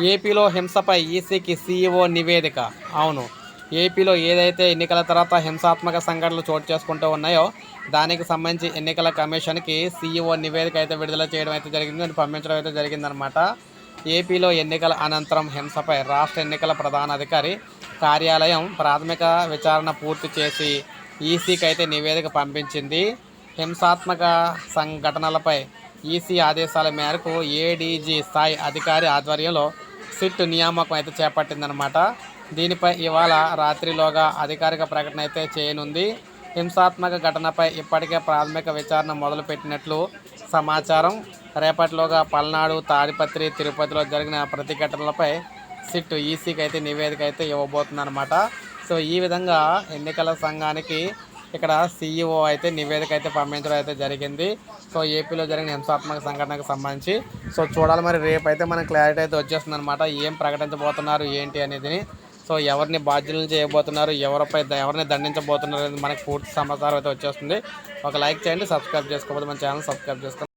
ఏపీలో హింసపై ఈసీకి సీఈఓ నివేదిక. అవును ఏపీలో ఏదైతే ఎన్నికల తర్వాత హింసాత్మక సంఘటనలు చోటు చేసుకుంటూ ఉన్నాయో దానికి సంబంధించి ఎన్నికల కమిషన్కి సీఈఓ నివేదిక అయితే విడుదల చేయడం అయితే జరిగింది అని పంపించడం అయితే జరిగిందనమాట ఏపీలో ఎన్నికల అనంతరం హింసపై రాష్ట్ర ఎన్నికల ప్రధాన అధికారి కార్యాలయం ప్రాథమిక విచారణ పూర్తి చేసి ఈసీకి అయితే నివేదిక పంపించింది. హింసాత్మక సంఘటనలపై ఈసీ ఆదేశాల మేరకు ఏడీజీ స్థాయి అధికారి ఆధ్వర్యంలో సిట్ నియామకం అయితే చేపట్టిందనమాట దీనిపై ఇవాళ రాత్రిలోగా అధికారిక ప్రకటన అయితే చేయనుంది. హింసాత్మక ఘటనపై ఇప్పటికే ప్రాథమిక విచారణ మొదలుపెట్టినట్లు సమాచారం. రేపటిలోగా పల్నాడు తాడిపత్రి తిరుపతిలో జరిగిన ప్రతిఘటనలపై సిట్ ఈసీకి అయితే నివేదిక అయితే ఇవ్వబోతుందన్నమాట. సో ఈ విధంగా ఎన్నికల సంఘానికి ఇక్కడ సీఈఓ అయితే నివేదిక అయితే పంపించడం అయితే జరిగింది. సో ఏపీలో జరిగిన హింసాత్మక సంఘటనకు సంబంధించి. సో చూడాలి మరి రేపు అయితే మనకి క్లారిటీ అయితే వచ్చేస్తుంది అనమాట ఏం ప్రకటించబోతున్నారు ఏంటి అనేది సో ఎవరిని బాధ్యులను చేయబోతున్నారు ఎవరిపై ఎవరిని దండించబోతున్నారు అనేది మనకి పూర్తి సమాచారం అయితే వచ్చేస్తుంది. ఒక లైక్ చేయండి సబ్స్క్రైబ్ చేసుకోకపోతే మన ఛానల్ సబ్స్క్రైబ్ చేసుకోండి